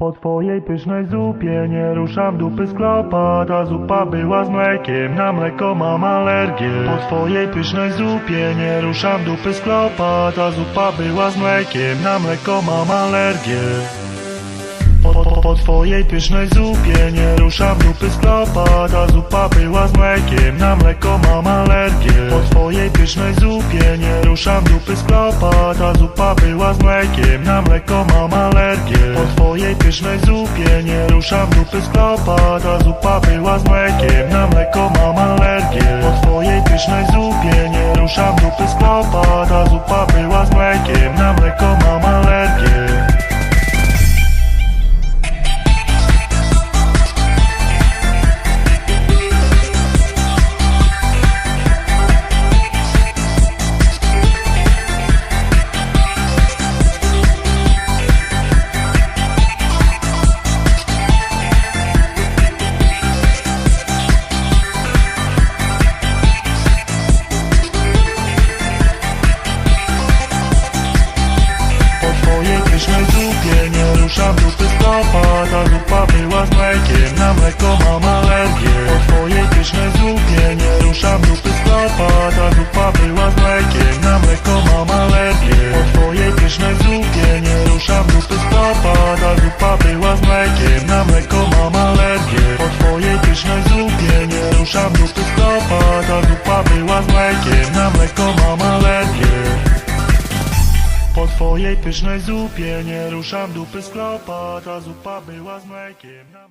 Po twojej pysznej zupie nie ruszam dupy z klopa Ta zupa była z mlekiem, na mleko mam alergię. Po twojej pysznej zupie nie ruszam dupy z klopa Ta zupa była z mlekiem, na mleko mam alergię po, po, po twojej pysznej zupie nie ruszam dupy z klopa Ta zupa była z mlekiem, na mleko mam alergię. Po twojej pysznej zupie nie ruszam dupy z klopa Ta zupa była z mlekiem, na mleko mam alergię. Po twojej pysznej zupie nie ruszam dupy z klopa Ta zupa była z mlekiem, na mleko mam alergię. Po twojej pysznej zupie nie ruszam dupy z klopa Ta zupa była z mlekiem, na mleko mleko mam alergię Po twojej pysznej zupie. Nie ruszam dupy z klopa Ta zupa była z mlekiem, na mleko mam alergię Po twojej pysznej zupie. Nie ruszam dupy z klopa Ta zupa była z mlekiem, na mleko mam alergię Po twojej pysznej zupie. Nie ruszam dupy z klopa Ta zupa była z mlekiem, na mleko mam alergię. Po twojej pysznej zupie. Nie ruszam dupy z klopa Ta zupa była z mlekiem.